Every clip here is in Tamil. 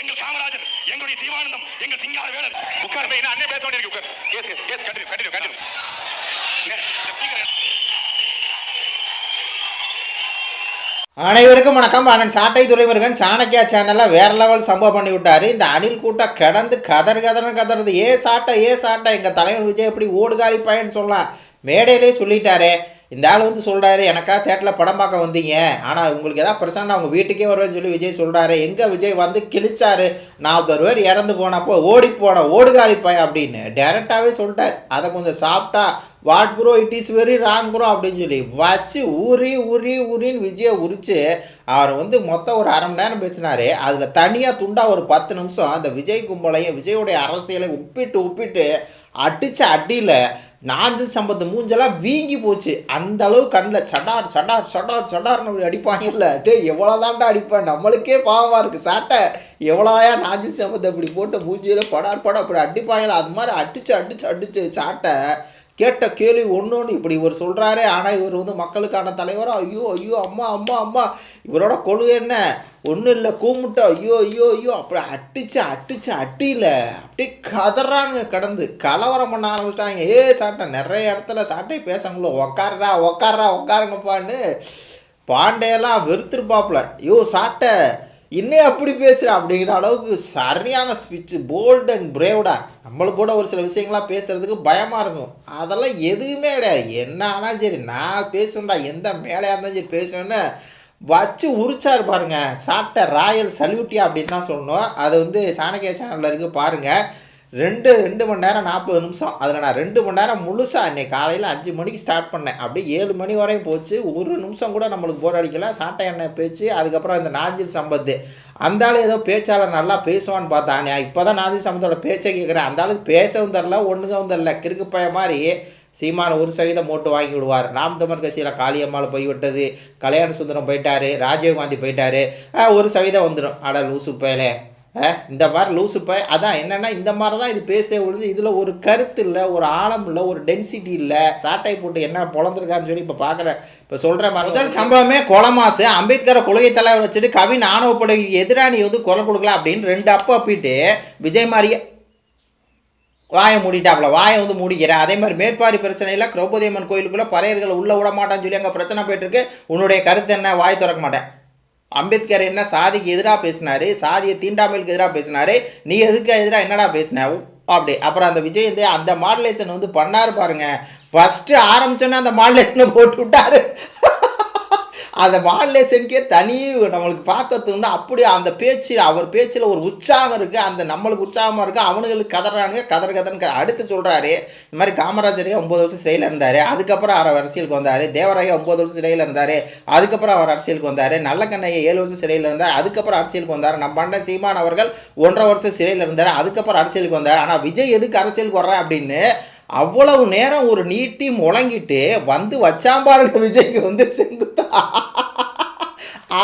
எங்கள் காமராஜர் எங்களுடைய ஜீவானந்தம் எங்கள் சிங்கார வேலர் உட்கார் போய் அண்ணே பேச வேண்டியிருக்கு உட்கார். Yes yes yes continue continue continue. அனைவருக்கும் வணக்கம். அண்ணன் சாட்டை துறைமுருகன் சாணக்கியா சேனலில் வேற லெவல் சம்பவம் பண்ணி விட்டார். இந்த அணில் கூட்டம் கிடந்து கதறு கதறன்னு கதறது. ஏ சாட்டை ஏ சாட்டை. எங்கள் தலைவர் விஜய் எப்படி ஓடுகாலி பையன் சொல்லலாம். மேடையிலே சொல்லிட்டாரு. இந்த ஆள் வந்து சொல்கிறாரு எனக்கா தேட்டரில் படம் பார்க்க வந்தீங்க. ஆனால் உங்களுக்கு எதாவது பிரச்சனை அவங்க வீட்டுக்கே வருவேன்னு சொல்லி விஜய் சொல்கிறாரு எங்கே விஜய் வந்து கிழிச்சாரு? நாற்பது பேர் இறந்து போனப்போ ஓடி போன ஓடுகாலி அப்படின்னு டேரெக்டாகவே சொல்லிட்டார். அதை கொஞ்சம் சாப்பிட்டா what bro it is very wrong bro அப்படின்னு சொல்லி வச்சு உரி உரி உரின்னு விஜயை உரிச்சு அவர் வந்து மொத்தம் ஒரு அரை மணி நேரம் பேசினாரு. அதில் தனியாக துண்டாக ஒரு பத்து நிமிஷம் அந்த விஜய் கும்பலையும் விஜயோடைய அரசியலையும் உப்பிட்டு உப்பிட்டு அடித்த அடியில் நாஞ்சல் சம்பத்து மூஞ்செல்லாம் வீங்கி போச்சு. அந்த அளவு கண்ணில் சடார் சடார் சடார் சடார்னு அப்படி அடிப்பாங்கல்ல டே எவ்வளோதான்டா அடிப்பேன். நம்மளுக்கே பாவமாக இருக்குது சாட்டை எவ்வளோதான் நாஞ்சல் சம்பத்தை இப்படி போட்டு மூஞ்சியில் படார் படம் அப்படி அடிப்பாங்களா? அது மாதிரி அடிச்சு அடிச்சு அடிச்சு சாட்டை கேட்ட கேள்வி ஒன்று ஒன்று இப்படி இவர் சொல்கிறாரே ஆனால் இவர் வந்து மக்களுக்கான தலைவராக ஐயோ ஐயோ அம்மா அம்மா அம்மா. இவரோட கொள்கை என்ன? ஒன்றும் இல்லை கூமுட்டை ஐயோ ஐயோ ஐயோ. அப்படி அட்டிச்சு அட்டிச்சு அட்டியில் அப்படியே கதறாங்க கடந்து. கலவரம் பண்ண ஆரம்பிச்சிட்டாங்க. ஏ சாட்டை நிறைய இடத்துல சாட்டை பேசங்களோ உக்காரா உக்காரா உக்காருங்கப்பான்னு. பாண்டையெல்லாம் வெறுத்துருப்பாப்புல. ஐயோ சாட்டை. இன்னும் அப்படி பேசுகிற அப்படிங்கிற அளவுக்கு சரியான ஸ்பீச்சு போல்ட் அண்ட் பிரேவ்டா நம்மளுக்கு கூட ஒரு சில விஷயங்கள்லாம் பேசுகிறதுக்கு பயமாக இருக்கும். அதெல்லாம் எதுவுமே கிடையாது. என்ன சரி நான் பேசுவேன்டா எந்த மேலையாக இருந்தாலும் சரி பேசுவேன்னு வச்சு உரிச்சார் பாருங்க. சாப்பிட்ட ராயல் சல்யூட்டியா அப்படின்னு தான் சொல்லணும். அது வந்து சாணக்கிய சேனலில் இருக்குது பாருங்கள் ரெண்டு ரெண்டு மணி நேரம் நாற்பது நிமிஷம். அதில் நான் ரெண்டு மணி நேரம் முழுசாக அன்றைக்கி காலையில் அஞ்சு மணிக்கு ஸ்டார்ட் பண்ணேன். அப்படியே ஏழு மணி வரையும் போச்சு. ஒரு நிமிஷம் கூட நம்மளுக்கு போர் அடிக்கல. சாட்டை எண்ணெய் பேச்சு அதுக்கப்புறம் இந்த நாஞ்சில் சம்பத்து. அந்த ஆள் ஏதோ பேச்சாளர் நல்லா பேசுவான்னு பார்த்தான் இப்போ தான் நாஞ்சில் சம்பத்தோட பேச்சை கேட்குறேன் அந்த ஆளுக்கு பேசவும் தரல ஒன்றுக்கவும் தரல கிறுக்கு பய மாதிரி சீமான ஒரு சதவீதம் ஓட்டு வாங்கி விடுவார். நாம் தமிழ் கட்சியில் காளியம்மாள் போய்விட்டது கல்யாண சுந்தரம் போயிட்டாரு. ராஜீவ்காந்தி போயிட்டாரு. ஒரு சதவீதம் வந்துடும் அட லூசு பயலே. இந்த மாதிரி லூசு பய அதான் என்னென்னா இந்த மாதிரி தான் இது பேச ஒழிஞ்சு இதில் ஒரு கருத்து இல்லை ஒரு ஆழம் இல்லை ஒரு டென்சிட்டி இல்லை. சாட்டை போட்டு என்ன பொழந்திருக்காருன்னு சொல்லி இப்போ பார்க்குறேன் இப்போ சொல்கிற மாதிரி முதல் சம்பவமே கொலமாசு. அம்பேத்கரை கொள்கை தலைவர் வச்சுட்டு கவின் ஆணவப்படைக்கு எதிராக நீ வந்து குரல் கொடுக்கலாம் அப்படின்னு ரெண்டு அப்போ அப்பிட்டு விஜய் மாதிரியே வாயை மூடிட்டாப்புல. வாயை வந்து மூடிக்கிறேன் அதே மாதிரி மேற்பாரி பிரச்சனையில் திரௌபதி அம்மன் கோயிலுக்குள்ளே பறையர்களை உள்ளே விட மாட்டான்னு சொல்லி அங்கே பிரச்சனை போயிட்டுருக்கு உன்னுடைய கருத்து என்ன? வாய் திறக்க மாட்டேன். அம்பேத்கர் என்ன சாதிக்கு எதிராக பேசினாரு? சாதியை தீண்டாமைக்கு எதிராக பேசினாரு. நீ எதுக்கு எதிராக என்னடா பேசின? அப்படி. அப்புறம் அந்த விஜய் அந்த மாடுலேஷன் வந்து பண்ணாரு பாருங்க. ஃபஸ்ட்டு ஆரம்பிச்சோன்னே அந்த மாடுலேஷனை போட்டு விட்டாரு. அந்த மாடுலேஷனுக்கே தனி நம்மளுக்கு பார்க்கறதுன்னா அப்படியே அந்த பேச்சு அவர் பேச்சில் ஒரு உற்சாகம் இருக்குது அந்த நம்மளுக்கு உற்சாகமாக இருக்குது அவனுங்களுக்கு கதறானுங்க கதற கதன்னு அடுத்து சொல்கிறாரு இந்த மாதிரி காமராஜரே ஒம்பது வருஷம் சிறையில் இருந்தார். அதுக்கப்புறம் அவர் அரசியலுக்கு வந்தார். தேவராயா ஒம்பது வருஷம் சிறையில் இருந்தார். அதுக்கப்புறம் அவர் அரசியலுக்கு வந்தார். நல்லக்கண்ணையை ஏழு வருஷம் சிறையில் இருந்தார். அதுக்கப்புறம் அரசியலுக்கு வந்தார். நம்ம அண்ணன் சீமான் அவர்கள் ஒன்றரை வருஷம் சிறையில் இருந்தார். அதுக்கப்புறம் அரசியலுக்கு வந்தார். ஆனால் விஜய் எதுக்கு அரசியலுக்கு வர்றேன் அப்படின்னு அவ்வளவு நேரம் ஒரு நீட்டி முழங்கிட்டு வந்து வச்சாம்பாருங்க விஜய்க்கு வந்து செங்குத்தா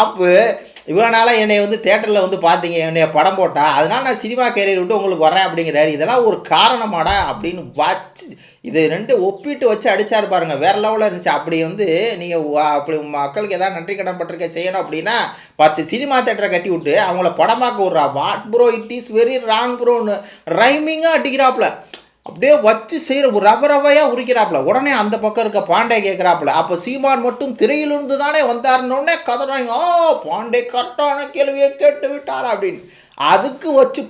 ஆப்பு இவ்வளோ நாளாக என்னை வந்து தேட்டரில் வந்து பார்த்தீங்க என்னைய படம் போட்டா. அதனால் நான் சினிமா கேரியர் விட்டு உங்களுக்கு வரேன் அப்படிங்கிறாரு. இதெல்லாம் ஒரு காரணமாடா அப்படின்னு வச்சு இது ரெண்டு ஒப்பிட்டு வச்சு அடித்தார் பாருங்க. வேற லெவலில் இருந்துச்சு. அப்படி வந்து நீங்கள் அப்படி மக்களுக்கு எதாவது நன்றி கடன் பட்டிருக்க செய்யணும் அப்படின்னா பத்து சினிமா தேட்டரை கட்டி விட்டு அவங்கள படமாக்க விட்றா. What bro it is very wrong ப்ரோன்னு ரைமிங்காக அடிக்கிறாப்புல. அப்படியே வச்சு செய்கிற ஒரு ரவ ரவையாக உரிக்கிறாப்புல. உடனே அந்த பக்கம் இருக்க பாண்டே கேட்குறாப்புல அப்போ சீமான் மட்டும் திரையிலிருந்து தானே வந்தாருன்னொடனே கதறாங்க. ஆ பாண்டே கரெக்டான கேள்வியை கேட்டு விட்டார்? அப்படின்னு. அதுக்கு வச்சு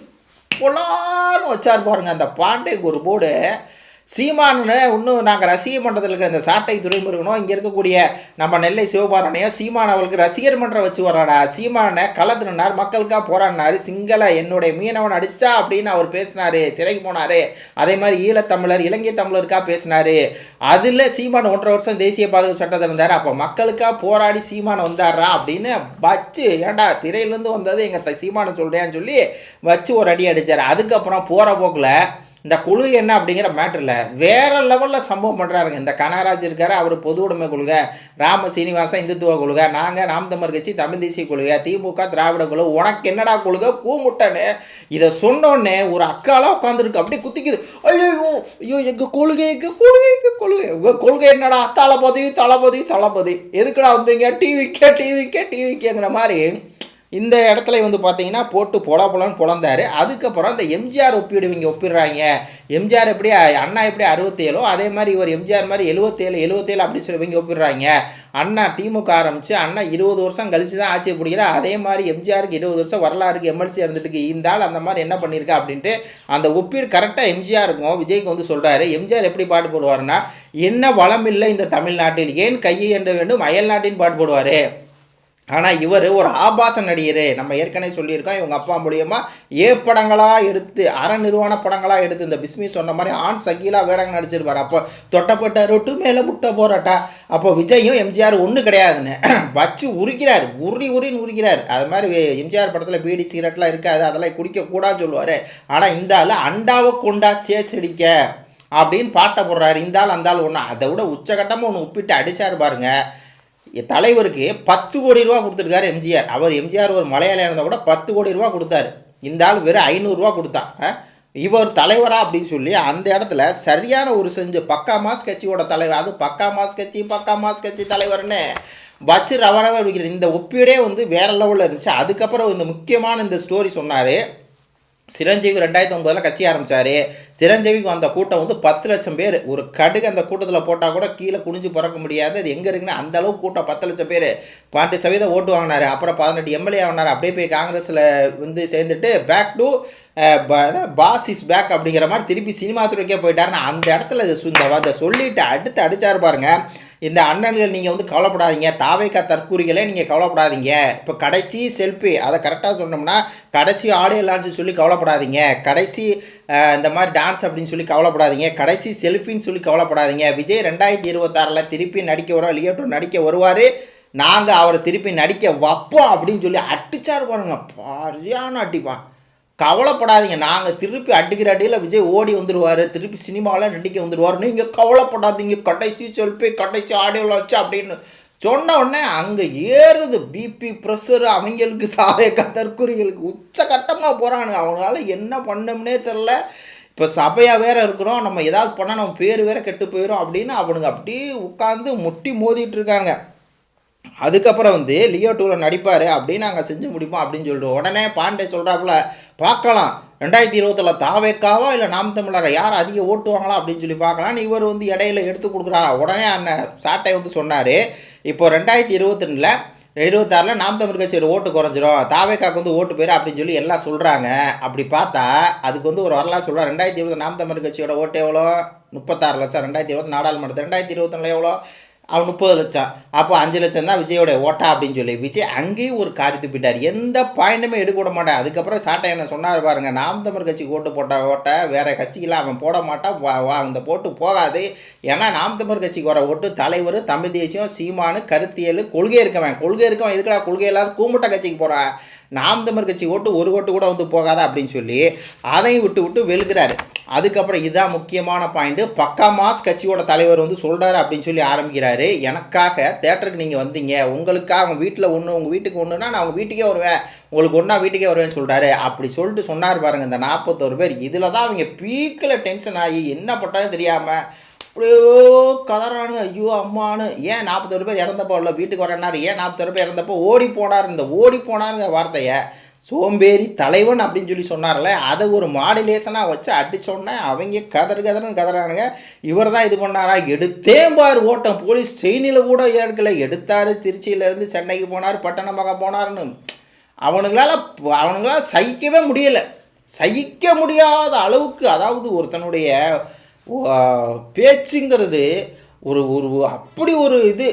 புலான்னு வச்சார் பாருங்க அந்த பாண்டேக்கு ஒரு போர்டு சீமானு இன்னும் நாங்கள் ரசிக மன்றத்தில் இருக்கிற இந்த சாட்டை துறைமுருகனும் இங்கே இருக்கக்கூடிய நம்ம நெல்லை சிவபாரனையும் சீமான் அவளுக்கு ரசிகர் மன்றம் வச்சு வர்றாடா சீமானை கலத்துனார் மக்களுக்காக போராடினார். சிங்கள என்னுடைய மீனவன் அடிச்சா அப்படின்னு அவர் பேசினார். சிறைக்கு போனார். அதே மாதிரி ஈழத்தமிழர் இலங்கை தமிழருக்காக பேசினாரு. அதில் சீமான் ஒன்றரை வருஷம் தேசிய பாதுகாப்பு சட்டத்தில் இருந்தார். அப்போ மக்களுக்காக போராடி சீமான் வந்தாரா அப்படின்னு வச்சு ஏன்டா திரையிலேருந்து வந்தது எங்கள் சீமானை சொல்கிறேன்னு சொல்லி வச்சு ஒரு அடி அடித்தார் அதுக்கப்புறம் போகிற போக்கில் இந்த குழு என்ன அப்படிங்கிற மேட்டரில் வேறு லெவலில் சம்பவம் பண்ணுறாருங்க இந்த கனகராஜ் இருக்கார் அவர் பொது உடைமை கொள்கை ராம சீனிவாசன் இந்துத்துவ கொள்கை நாங்கள் நாம் தமிழ் கட்சி தமிழ் தேசிய கொள்கை திமுக திராவிட குழு உனக்கு என்னடா கொள்கை கூமுட்டன்னு இதை சொன்னோடனே ஒரு அக்காலாம் உட்காந்துருக்கு அப்படியே குத்திக்குது. ஐயோ ஐயோ எங்கள் கொள்கை எங்கள் கொள்கை எங்கள் கொள்கை? உங்கள் கொள்கை என்னடா? தளபதி தளபதி தளபதி. எதுக்குடா வந்தீங்க? டிவிக்கே டிவிக்கே டிவிக்கேங்கிற மாதிரி இந்த இடத்துல வந்து பார்த்தீங்கன்னா போட்டு பொல பொலன்னு பொழந்தாரு அதுக்கப்புறம் அந்த எம்ஜிஆர் ஒப்பிடு இவங்க ஒப்பிடுறாங்க. எம்ஜிஆர் எப்படி அண்ணா எப்படி அறுபத்தேழோ அதே மாதிரி இவர் எம்ஜிஆர் மாதிரி எழுபத்தேழு எழுபத்தேழு அப்படி சொல்லி இவங்க ஒப்பிடுறாங்க. அண்ணா திமுக ஆரம்பித்து அண்ணா இருபது வருஷம் கழிச்சு தான் ஆட்சியை பிடிக்கிறார். அதே மாதிரி எம்ஜிஆருக்கு இருபது வருஷம் வரலாறுக்கு எம்எல்சி இருந்துட்டு இந்த ஆள் அந்த மாதிரி என்ன பண்ணியிருக்கா அப்படின்ட்டு அந்த ஒப்பீடு கரெக்டாக எம்ஜிஆருக்கும் விஜய்க்கு வந்து சொல்கிறாரு எம்ஜிஆர் எப்படி பாட்டு போடுவாருன்னா என்ன வளம் இல்லை இந்த தமிழ்நாட்டில். ஏன் கையை எண்ட வேண்டும்? அயல் நாட்டின் பாட்டு போடுவார். ஆனால் இவர் ஒரு ஆபாச நடிகர். நம்ம ஏற்கனவே சொல்லியிருக்கோம் இவங்க அப்பா மூலியமா ஏ படங்களாக எடுத்து அற நிறுவன படங்களாக எடுத்து இந்த பிஸ்மி சொன்ன மாதிரி ஆண் சகிலா வேடங்க நடிச்சிருப்பார். அப்போ தொட்டப்பட்ட ரொட்டு மேலே முட்டை போராட்டா? அப்போ விஜயும் எம்ஜிஆர் ஒன்றும் கிடையாதுன்னு. வச்சு உரிக்கிறார். உரி உரின்னு உரிக்கிறார். அது மாதிரி எம்ஜிஆர் படத்தில் பீடி சிகரெட்லாம் இருக்காது அதெல்லாம் குடிக்கக்கூடாதுன்னு சொல்லுவார். ஆனால் இந்த ஆள் அண்டாவை கொண்டா சேசடிக்க அப்படின்னு பாட்டை போடுறாரு. இந்த ஆள் அந்த ஆள் ஒன்று அதை விட உச்சகட்டமாக ஒன்று உப்பிட்டு அடித்தார் பாருங்க. தலைவருக்கு பத்து கோடி ரூபா கொடுத்துருக்காரு எம்ஜிஆர். அவர் எம்ஜிஆர் ஒரு மலையாளி இருந்தால் கூட பத்து கோடி ரூபா கொடுத்தாரு. இந்த ஆள் வெறும் ஐநூறுரூவா கொடுத்தா இவர் தலைவரா அப்படின்னு சொல்லி அந்த இடத்துல சரியான ஒரு செஞ்சு பக்கா மாஸ் கட்சியோட தலைவர் அது பக்கா மாஸ் கட்சி பக்கா மாஸ் கட்சி தலைவர்னு வச்சு ரவரவ இந்த ஒப்பீடே வந்து வேற லெவலில் இருந்துச்சு. அதுக்கப்புறம் இந்த முக்கியமான இந்த ஸ்டோரி சொன்னார். சிரஞ்சீவி ரெண்டாயிரத்தி ஒன்பதில் கட்சி ஆரம்பித்தார் சிரஞ்சீவிக்கு வந்த கூட்டம் வந்து பத்து லட்சம் பேர். ஒரு கடுகு அந்த கூட்டத்தில் போட்டால் கூட கீழே குனிஞ்சு பிறக்க முடியாது. அது எங்கே இருக்குன்னு அந்த அளவுக்கு கூட்டம் பத்து லட்சம் பேர். பன்னெண்டு சதவீதம் ஓட்டு வாங்கினார். அப்புறம் பதினெட்டு எம்எல்ஏ ஆகினார் அப்படியே போய் காங்கிரஸில் வந்து சேர்ந்துட்டு back to boss is back அப்படிங்கிற மாதிரி திருப்பி சினிமா துறைக்கே போயிட்டாருன்னு அந்த இடத்துல இந்த அதை சொல்லிட்டு அடுத்து அடித்தார் பாருங்கள் இந்த அண்ணன்கள் நீங்கள் வந்து கவலைப்படாதீங்க. தாவைக்கா தற்கூறிகளே நீங்கள் கவலைப்படாதீங்க. இப்போ கடைசி செல்ஃபி அதை கரெக்டாக சொன்னோம்னா கடைசி ஆடியோ லான்ச்சு சொல்லி கவலைப்படாதீங்க. கடைசி இந்த மாதிரி டான்ஸ் அப்படின்னு சொல்லி கவலைப்படாதீங்க. கடைசி செல்ஃபின்னு சொல்லி கவலைப்படாதீங்க. விஜய் ரெண்டாயிரத்தி இருபத்தாறில் திருப்பி நடிக்க வரோம் லியோட்டோ நடிக்க வருவார். நாங்கள் அவரை திருப்பி நடிக்க வைப்போம் அப்படின்னு சொல்லி அடிச்சார் பாருங்க. பாரியான அடிப்பான். கவலைப்படாதீங்க. நாங்கள் திருப்பி அடிக்கிற அடியில் விஜய் ஓடி வந்துடுவார் திருப்பி சினிமாவில் நடிக்க வந்துடுவார் நீங்கள் கவலைப்படாதீங்க. கடைசி செல்ஃபி கடைசி ஆடியோவில் வச்சு அப்படின்னு சொன்ன உடனே அங்கே ஏறுது பிபி ப்ரெஷர் அவங்களுக்கு தாவே தற்கொலைகளுக்கு உச்சகட்டமாக போகிறானுங்க அவங்களால என்ன பண்ணோம்னே தெரில இப்போ சபையாக வேறு இருக்கிறோம். நம்ம ஏதாவது பண்ணால் நம்ம பேர் வேற கெட்டு போயிடும் அப்படின்னு அவனுங்க அப்படியே உட்காந்து முட்டி மோதிட்டு இருக்காங்க. அதுக்கப்புறம் வந்து லியோ டூவில் நடிப்பார் அப்படின்னு நாங்கள் செஞ்சு முடிப்போம் அப்படின்னு சொல்லிட்டு உடனே பாண்டே சொல்கிறாப்புல பார்க்கலாம். ரெண்டாயிரத்தி இருபத்தில் தாவேக்காவா இல்லை நாம் தமிழரை? யார் அதிக ஓட்டுவாங்களா அப்படின்னு சொல்லி பார்க்கலாம். இவர் வந்து இடையில எடுத்து கொடுக்குறாரா? உடனே அண்ணன் சாட்டை வந்து சொன்னார் இப்போ ரெண்டாயிரத்தி இருபத்தி இருபத்தாறில் நாம் தமிழ் கட்சியோட ஓட்டு குறைஞ்சிரும். தாவேக்காக்கு வந்து ஓட்டு போயிரு அப்படின்னு சொல்லி எல்லாம் சொல்கிறாங்க அப்படி பார்த்தா அதுக்கு வந்து ஒரு வரலாறு சொல்கிறா ரெண்டாயிரத்தி இருபது நாம் தமிழ் கட்சியோட ஓட்டு எவ்வளோ? முப்பத்தாறு லட்சம். ரெண்டாயிரத்தி இருபத்தி நாடாளுமன்றத்தில். ரெண்டாயிரத்தி இருபத்தொன்னில் எவ்வளோ? அவன் முப்பது லட்சம். அப்போ அஞ்சு லட்சம் தான் விஜயோட ஓட்டா அப்படின்னு சொல்லி. விஜய் அங்கேயும் ஒரு காரியத்து போயிட்டார் எந்த பாயிண்ட்டுமே எடுக்க விட மாட்டேன். அதுக்கப்புறம் சாட்டை என்ன சொன்னார் பாருங்க நாம் தமிழ் கட்சிக்கு ஓட்டு போட்ட ஓட்ட வேறு கட்சிக்கெல்லாம் அவன் போட மாட்டான். வா அந்த போட்டு போகாது. ஏன்னா நாம் தமிழ் கட்சிக்கு வர ஓட்டு தலைவர் தமிழ் தேசியம் சீமானு கருத்தியல் கொள்கை இருக்கவன். கொள்கை இருக்கவன் எதுக்குடா கொள்கை இல்லாத கூமுட்டை கட்சிக்கு போகிறான் நாம் தமிழ் கட்சி ஓட்டு ஒரு ஓட்டு கூட வந்து போகாதா அப்படின்னு சொல்லி அதையும் விட்டு விட்டு வெளுக்கிறாரு அதுக்கப்புறம் இதுதான் முக்கியமான பாயிண்ட்டு பக்கா மாஸ் கட்சியோட தலைவர் வந்து சொல்கிறாரு அப்படின்னு சொல்லி ஆரம்பிக்கிறாரு. எனக்காக தேட்டருக்கு நீங்கள் வந்தீங்க. உங்களுக்காக அவங்க வீட்டில் ஒன்று உங்கள் வீட்டுக்கு ஒன்றுனா நான் அவங்க வீட்டுக்கே வருவேன். உங்களுக்கு ஒன்றா வீட்டுக்கே வருவேன்னு சொல்கிறாரு அப்படி சொல்லிட்டு சொன்னார் பாருங்க இந்த நாற்பத்தோரு பேர். இதில் தான் அவங்க பீக்கில் டென்ஷன் ஆகி என்ன பட்டாலும் தெரியாமல் அப்படியோ கதறானுங்க. ஐயோ அம்மானு ஏன் நாற்பத்தோரு பேர் இறந்தப்போ இல்லை வீட்டுக்கு வரேன்னாரு? ஏன் நாற்பத்தோரு பேர் இறந்தப்போ ஓடி போனார்? இந்த ஓடி போனாருங்கிற வார்த்தையை சோம்பேறி தலைவன் அப்படின்னு சொல்லி சொன்னார்ல அதை ஒரு மாடுலேஷனாக வச்சு அடிச்சோடனே அவங்க கதறு கதறுன்னு கதறானுங்க. இவர் தான் இது பண்ணாரா? எடுத்தே பார் ஓட்டம். போலீஸ் செயினில் கூட எடுக்கல எடுத்தார் திருச்சியிலேருந்து சென்னைக்கு போனார் பட்டணமாக போனார்னு அவனுங்களால் அவனுங்களால் சகிக்கவே முடியலை. சகிக்க முடியாத அளவுக்கு அதாவது ஒருத்தனுடைய பேச்சுங்கிறது ஒரு ஒரு அப்படி ஒரு இது.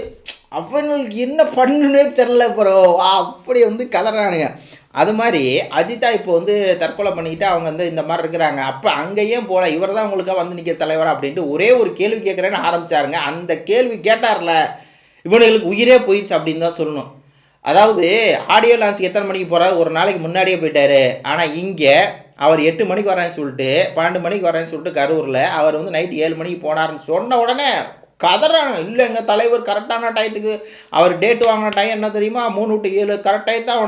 அவனுக்கு என்ன பண்ணுனே தெரில ப்ரோ அப்படி வந்து கதறானுங்க. அது மாதிரி அஜிதா இப்போ வந்து தற்கொலை பண்ணிக்கிட்டு அவங்க வந்து இந்த மாதிரி இருக்கிறாங்க. அப்போ அங்கேயும் போல இவர் தான் உங்களுக்காக வந்து நிற்கிற தலைவர் அப்படின்ட்டு ஒரே ஒரு கேள்வி கேட்குறேன்னு ஆரம்பிச்சாருங்க. அந்த கேள்வி கேட்டார்ல இவனுங்களுக்கு உயிரே போயிடுச்சு அப்படின்னு தான் சொல்லணும். அதாவது ஆடியோ லான்ச்சுக்கு எத்தனை மணிக்கு போகிறார் ஒரு நாளைக்கு முன்னாடியே போயிட்டார். ஆனால் இங்கே அவர் எட்டு மணிக்கு வரேன்னு சொல்லிட்டு பன்னெண்டு மணிக்கு வரேன்னு சொல்லிட்டு கரூரில் அவர் வந்து நைட்டு ஏழு மணிக்கு போனாருன்னு சொன்ன உடனே கதறாங்க. இல்லை எங்கள் தலைவர் கரெக்டான டயத்துக்கு அவர் டேட் வாங்கின டைம் என்ன தெரியுமா? மூணு விட்டு ஏழு கரெக்ட் டைம் தான்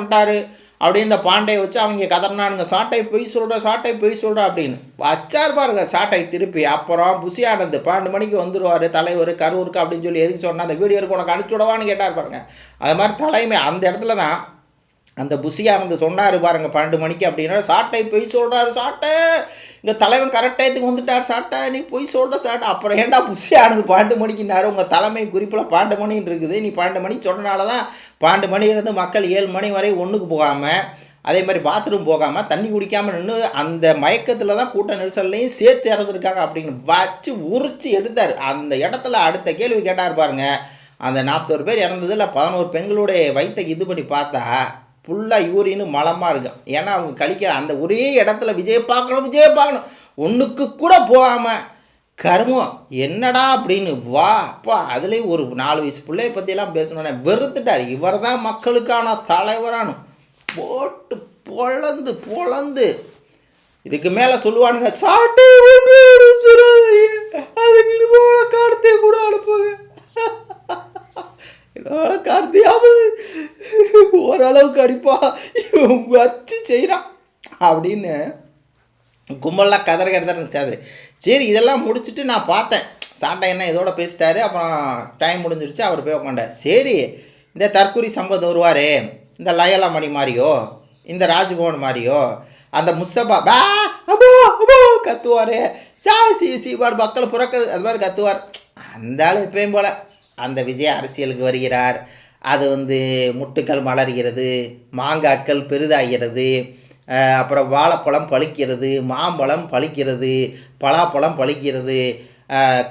அப்படின்னு இந்த பாண்டையை வச்சு அவங்க கதறினானுங்க சாட்டை பொய் சொல்கிற சாட்டை பொய் சொல்கிற அப்படின்னு. வச்சார் பாருங்க சாட்டை திருப்பி. அப்புறம் புசி ஆனந்த் பன்னெண்டு மணிக்கு வந்துடுவார் தலைவர் கரூருக்கு அப்படின்னு சொல்லி எதுக்கு சொன்னால் அந்த வீடியோ உனக்கு அனுப்பிச்சு விடவான்னு கேட்டார் பாருங்க. அது மாதிரி தலைமை அந்த இடத்துல தான் அந்த புஷியானந்து சொன்னார் பாருங்க பன்னெண்டு மணிக்கு அப்படின்னா சாட்டை பொய் சொல்கிறாரு சாட்டை. இங்கே தலைவன் கரெக்ட் வந்துட்டார் சாட்டை. நீ பொய் சொல்கிற சாட்டை. அப்புறம் ஏன்டா புசியானது பன்னெண்டு மணிக்குனாரு உங்கள் தலைமை குறிப்பில் பன்னெண்டு மணின்னு இருக்குது. நீ பன்னெண்டு மணிக்கு சொன்னனால தான் பன்னெண்டு மணிலேருந்து மக்கள் ஏழு மணி வரை ஒன்றுக்கு போகாமல் அதே மாதிரி பாத்ரூம் போகாமல் தண்ணி குடிக்காமல் நின்று அந்த மயக்கத்தில் தான் கூட்ட நெரிசல்லையும் சேர்த்து இறந்துருக்காங்க அப்படின்னு வச்சு உரிச்சு எடுத்தார். அந்த இடத்துல அடுத்த கேள்வி கேட்டார் பாருங்க. அந்த நாற்பத்தோரு பேர் இறந்ததில் பதினோரு பெண்களுடைய வயிற்றை இது பண்ணி பார்த்தா ஃபுல்லாக யூரின்னு மலமாக இருக்கும் ஏன்னா அவங்க கழிக்கிற அந்த ஒரே இடத்துல விஜய் பார்க்கணும் விஜய் பார்க்கணும். ஒன்றுக்கு கூட போகாமல் கருமம் என்னடா அப்படின்னு வா அப்பா அதுலேயும் ஒரு நாலு வயசு பிள்ளைய பற்றியெல்லாம் பேசணுன்னே வெறுத்துட்டார். இவர் தான் மக்களுக்கான தலைவரானு. போட்டு பொழந்து பொழந்து. இதுக்கு மேலே சொல்லுவானுங்க சாட்டை அதுக்கு போல காலத்தையும் கூட அனுப்புங்க. என்னோட கார்த்தியாவது? ஓரளவுக்கு அடிப்பா. இவன் வச்சு செய்கிறான் அப்படின்னு கும்பலாக கதற கதற இருந்துச்சு. அது சரி இதெல்லாம் முடிச்சுட்டு நான் பார்த்தேன். சாட்டை என்ன இதோட பேசிட்டாரு. அப்புறம் டைம் முடிஞ்சிருச்சு. அவர் போய் உட்காண்டார் சரி இந்த தற்குறி சம்பத் வருவார். இந்த லயலா மணி மாதிரியோ இந்த ராஜ்பவன் மாதிரியோ அந்த முஸ்தபா பா அபோ அபோ கத்துவார். சா சி சீபாடு மக்கள் புறக்கிறது அது மாதிரி கத்துவார். அந்த ஆள் எப்பயும் போல். அந்த விஜய் அரசியலுக்கு வருகிறார். அது வந்து முட்டுக்கள் மலர்கிறது மாங்காக்கள் பெரிதாகிறது அப்புறம் வாழைப்பழம் பழிக்கிறது மாம்பழம் பழிக்கிறது பலாப்பழம் பழிக்கிறது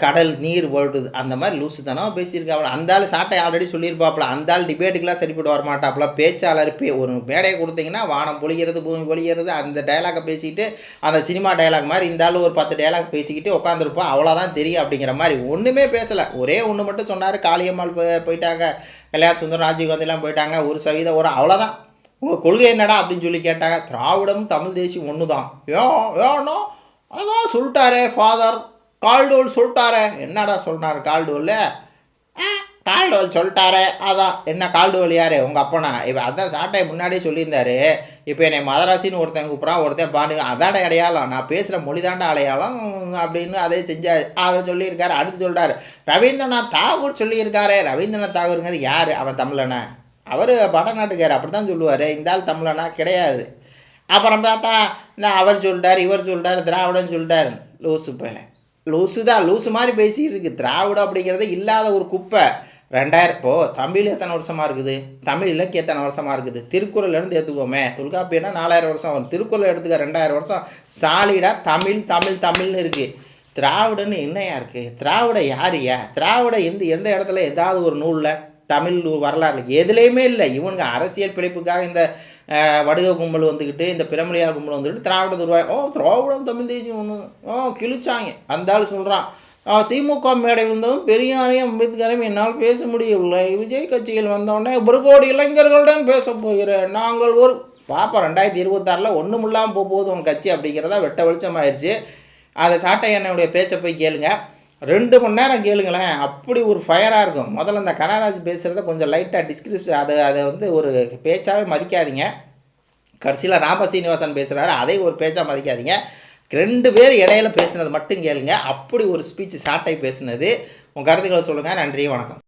கடல் நீர் ஓடுது அந்த மாதிரி லூசுத்தனமாக பேசியிருக்காப்புல அந்த ஆள் சாட்டை ஆல்ரெடி சொல்லியிருப்பாப்புல. அந்த ஆள் டிபேட்டுக்கெலாம் சரிப்பட்டு வரமாட்டாப்புல. பேச்சாளர் பே ஒரு மேடையை கொடுத்தீங்கன்னா வானம் பொழிகிறது பூமி பொழிகிறது அந்த டைலாகை பேசிக்கிட்டு அந்த சினிமா டைலாக் மாதிரி இந்த ஆள் ஒரு பத்து டைலாக் பேசிக்கிட்டு உட்காந்துருப்போம் அவ்வளோதான் தெரியும் அப்படிங்கிற மாதிரி ஒன்றுமே பேசலை. ஒரே ஒன்று மட்டும் சொன்னார். காளியம்மாள் போய் போயிட்டாங்க. கல்யாண சுந்தரம் ராஜீவ்காந்திலாம் போயிட்டாங்க. ஒரு சதவீதம் ஒரு அவ்வளோதான் உங்கள் கொள்கை என்னடா அப்படின்னு சொல்லி கேட்டாங்க. திராவிடம் தமிழ் தேசியம் ஒன்று தான் ஏன் ஏன்னா அதான் சொல்லிட்டாரே ஃபாதர் கால்டோல் சொல்லிட்டாரே. என்னடா சொன்னார் கால்டோல் கால்டோல் சொல்லிட்டாரே. அதான். என்ன கால்டோல் யார்? உங்கள் அப்பனா. இப்போ அதான் சாட்டை முன்னாடியே சொல்லியிருந்தாரு. இப்போ என்னை மதராசின்னு ஒருத்தன் கூப்பிட்றான் ஒருத்தன் பாண்டு அதாட அடையாளம் நான் பேசுகிற மொழி தாண்டா அடையாளம் அப்படின்னு அதே செஞ்சா அவர் சொல்லியிருக்காரு. அடுத்து சொல்கிறார் ரவீந்திரநாத் தாகூர் சொல்லியிருக்காரு. ரவீந்திரநாத் தாகூருங்கிற யார்? அவன் தமிழனா? அவர் வடநாட்டுக்கார் அப்படி தான் சொல்லுவார். இந்த ஆள் தமிழனா? கிடையாது. அப்புறம் பார்த்தா இந்த அவர் சொல்லிட்டார் இவர் சொல்லிட்டார் திராவிடன் சொல்லிட்டார். லூசு பேல லூசு தான் லூசு மாதிரி பேசிட்டு இருக்கு. திராவிடம் அப்படிங்கிறது இல்லாத ஒரு குப்பை. ரெண்டாயிரம் இப்போ தமிழ் எத்தனை வருஷமாக இருக்குது? தமிழ் இலக்கியம் எத்தனை வருஷமாக இருக்குது? திருக்குறள்லேருந்து எடுத்துக்கோமே தொல்காப்பியம்னா நாலாயிரம் வருஷம் வரும். திருக்குறள் எடுத்துக்க ரெண்டாயிரம் வருஷம். சாலிடாக தமிழ் தமிழ் தமிழ்னு இருக்குது திராவிடன்னு என்னையா இருக்குது திராவிட யாரையா திராவிட எந்த எந்த இடத்துல ஏதாவது ஒரு நூலில் தமிழ் வரலாறு எதுலேயுமே இல்லை. இவனுங்க அரசியல் பிழைப்புக்காக இந்த வடுக கும்பல் வந்துக்கிட்டு இந்த பிரமலியார் கும்பல் வந்துக்கிட்டு திராவிட உருவாய் ஓ திராவிடம் தமிழ் தேசியம் ஒன்று ஓ கிழிச்சாங்க. அந்த ஆள் சொல்கிறான் திமுக மேடையில் இருந்தவன் பெரியாரையும் அம்பேத்கரையும் என்னால் பேச முடியவில்லை. விஜய் கட்சியில் வந்தோடனே ஒரு கோடி இளைஞர்களுடன் பேச போகிறேன். நாங்கள் ஒரு பாப்பா ரெண்டாயிரத்தி இருபத்தாறில் ஒன்றும் இல்லாமல் போக போகுது உன் கட்சி அப்படிங்கிறதா வெட்ட வெளிச்சமாயிருச்சு. அதை சாட்டை என்னுடைய பேச்சை போய் கேளுங்கள் ரெண்டு மணி நேரம் கேளுங்களேன். அப்படி ஒரு ஃபயராக இருக்கும். முதல்ல இந்த கனராஜ் பேசுகிறத கொஞ்சம் லைட்டாக டிஸ்கிரிப்ஷன் அதை அதை வந்து ஒரு பேச்சாகவே மதிக்காதீங்க. கடைசியில் ராம சீனிவாசன் பேசுகிறாரு அதை ஒரு பேச்சாக மதிக்காதீங்க. ரெண்டு பேர் இடையில பேசுனது மட்டும் கேளுங்க. அப்படி ஒரு ஸ்பீச் ஷார்ட்டாக பேசுனது. உங்கள் கருத்துக்களை சொல்லுங்கள் நன்றி வணக்கம்.